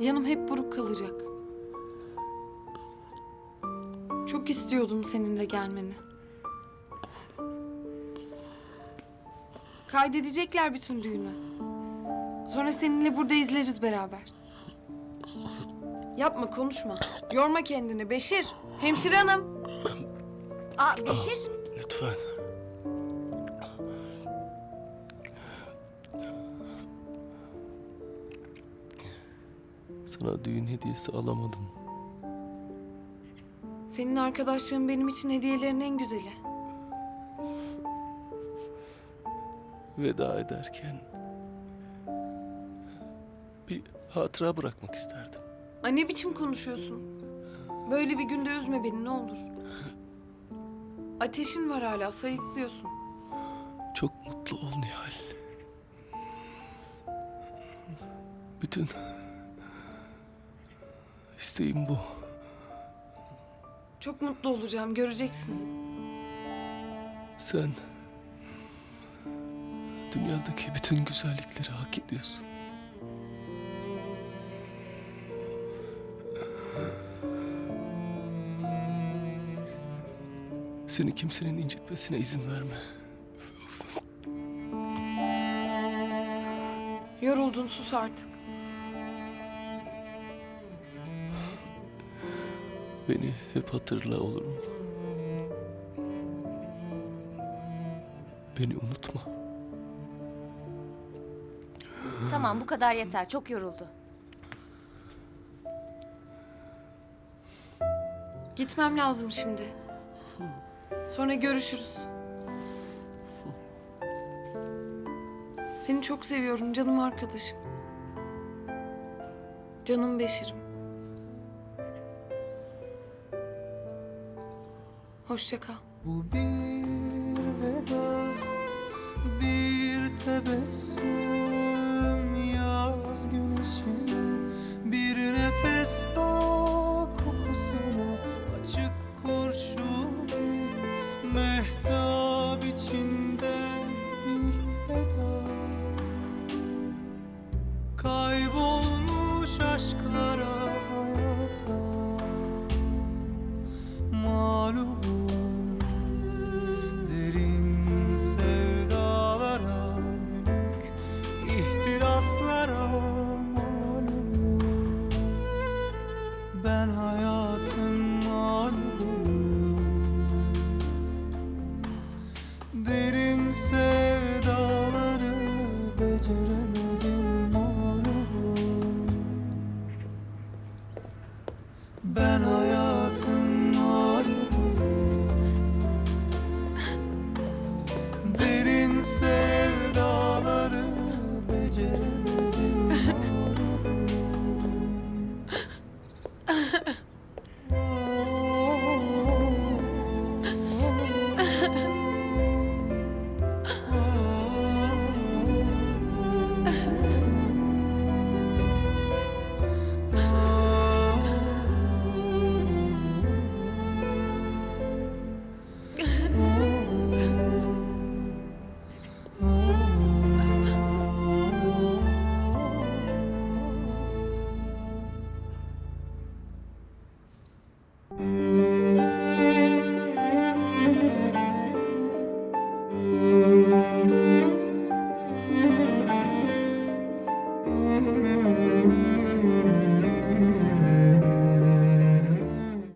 Yanım hep buruk kalacak. Çok istiyordum seninle gelmeni. Kaydedecekler bütün düğünü. Sonra seninle burada izleriz beraber. Yapma konuşma. Yorma kendini Beşir. Hemşire hanım. Aa Beşir. Lütfen. Sana düğün hediyesi alamadım. Senin arkadaşlığın benim için hediyelerin en güzeli. Veda ederken bir hatıra bırakmak isterdim. Ay ne biçim konuşuyorsun? Böyle bir günde üzme beni ne olur. Ateşin var hala sayıklıyorsun. Çok mutlu ol Nihal. Bütün isteğim bu. Çok mutlu olacağım göreceksin. Sen dünyadaki bütün güzellikleri hak ediyorsun. Seni kimsenin incitmesine izin verme. Yoruldun sus artık. Beni hep hatırla olur mu? Beni unutma. Tamam bu kadar yeter. Çok yoruldu. Gitmem lazım şimdi. Sonra görüşürüz. Seni çok seviyorum canım arkadaşım. Canım Beşir'im. Hoşça kal. Bu bir veda, bir tebessüm yaz güneşine, bir nefes bağ kokusuna, açık kurşuni, mehtap içinde bir veda. Kaybolmuş aşklara hayata Ben hayatın mağlubuyum Derin sevdaları beceremedim mağlubum ben hayatın